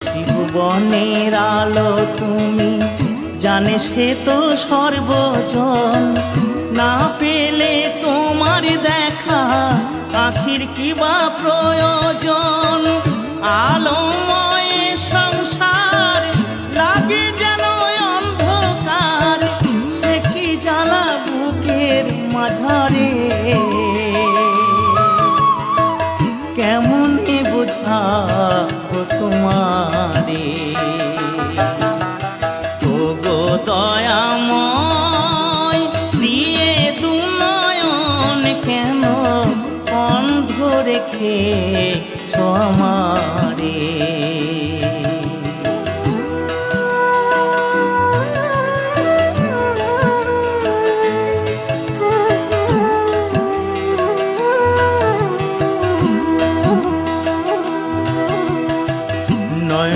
জীবনের আলো তুমি, জানে সে তো সর্বজন। না পেলে তোমার দেখা আখির কি বা প্রয়োজন? আলোময় সংসার যেন অন্ধকার মাঝারে? দে তোগো দয়াময় দিয়ে দুনয়ন কেন অন্ধ রেখে ছমা